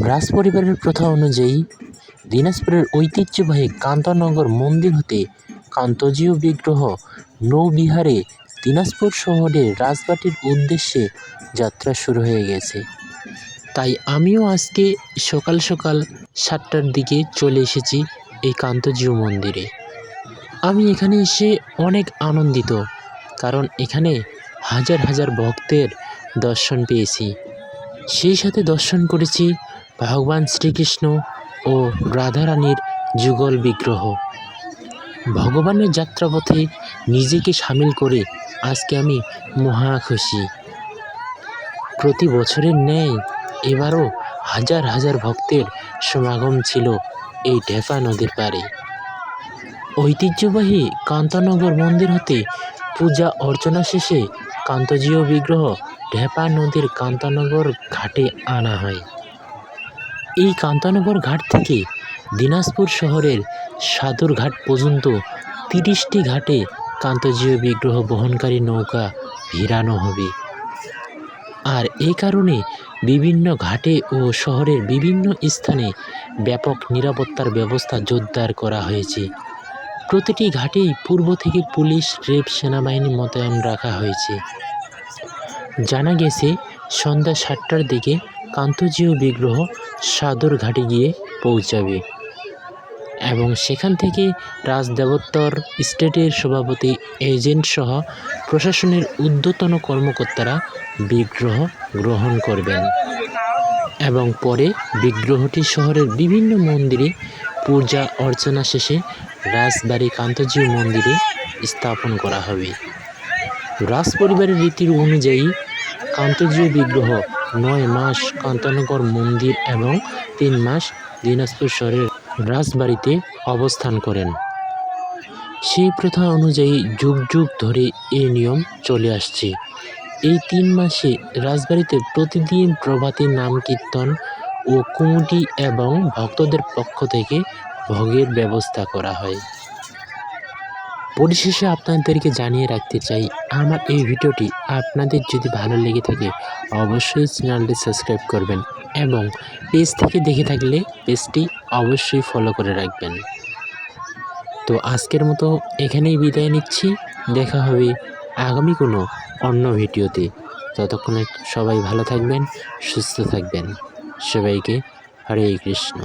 রাজ পরিবারের প্রথা অনুযায়ী, দিনাজপুরের ঐতিহ্যবাহী কান্তনগর মন্দির হতে কান্তজীয় বিগ্রহ নৌবিহারে দিনাজপুর শহরের রাজবাটির উদ্দেশ্যে যাত্রা শুরু হয়ে গেছে। তাই আমিও আজকে সকাল সকাল সাতটার দিকে চলে এসেছি এই কান্তজীয় মন্দিরে। আমি এখানে এসে অনেক আনন্দিত, কারণ এখানে হাজার হাজার ভক্তের দর্শন পেয়েছি। সেই সাথে দর্শন করেছি ভগবান শ্রীকৃষ্ণ ও রাধারানীর যুগল বিগ্রহ। ভগবানের যাত্রাপথে নিজেকে সামিল করে আজকে আমি মহা খুশি। প্রতি বছরের ন্যায় এবারও হাজার হাজার ভক্তের সমাগম ছিল এই ঢেপা নদীর পাড়ে। ঐতিহ্যবাহী কান্তনগর মন্দির হতে পূজা অর্চনা শেষে কান্তজীয় বিগ্রহ ঢেপা নদীর কান্তনগর ঘাটে আনা হয়। এই কান্তানগর ঘাট থেকে দিনাজপুর শহরের সাদুরঘাট পর্যন্ত তিরিশটি ঘাটে কান্তজীয় বিগ্রহ বহনকারী নৌকা ভিড়ানো হবে। আর এই কারণে বিভিন্ন ঘাটে ও শহরের বিভিন্ন স্থানে ব্যাপক নিরাপত্তার ব্যবস্থা জোরদার করা হয়েছে। প্রতিটি ঘাটেই পূর্ব থেকে পুলিশ, রেপ, সেনাবাহিনী মোতায়েন রাখা হয়েছে। জানা গেছে, সন্ধ্যা সাতটার দিকে কান্তজীয় বিগ্রহ সাদর ঘাটে গিয়ে পৌঁছাবে এবং সেখান থেকে রাজদেবত্তর, স্টেটের সভাপতি, এজেন্ট সহ প্রশাসনের ঊর্ধ্বতন কর্মকর্তারা বিগ্রহ গ্রহণ করবেন এবং পরে বিগ্রহটি শহরের বিভিন্ন মন্দিরে পূজা অর্চনা শেষে রাজবাড়ি কান্তজীয় মন্দিরে স্থাপন করা হবে। রাজ পরিবারের রীতির অনুযায়ী কান্তজীয় বিগ্রহ নয় মাস কান্তনগর মন্দির এবং তিন মাস দিনাজপুর শহরের রাজবাড়িতে অবস্থান করেন। সেই প্রথা অনুযায়ী যুগ যুগ ধরে এই নিয়ম চলে আসছে। এই তিন মাসে রাজবাড়িতে প্রতিদিন প্রভাতী নাম কীর্তন ও কুমুটি এবং ভক্তদের পক্ষ থেকে ভোগের ব্যবস্থা করা হয়। পরিশেষে আপনাদেরকে জানিয়ে রাখতে চাই, আমার এই ভিডিওটি আপনাদের যদি ভালো লেগে থাকে, অবশ্যই চ্যানেলটি সাবস্ক্রাইব করবেন এবং পেজ থেকে দেখে থাকলে পেজটি অবশ্যই ফলো করে রাখবেন। তো আজকের মতো এখানেই বিদায় নিচ্ছি, দেখা হবে আগামী কোনো অন্য ভিডিওতে। ততক্ষণে সবাই ভালো থাকবেন, সুস্থ থাকবেন। সবাইকে হরে কৃষ্ণ।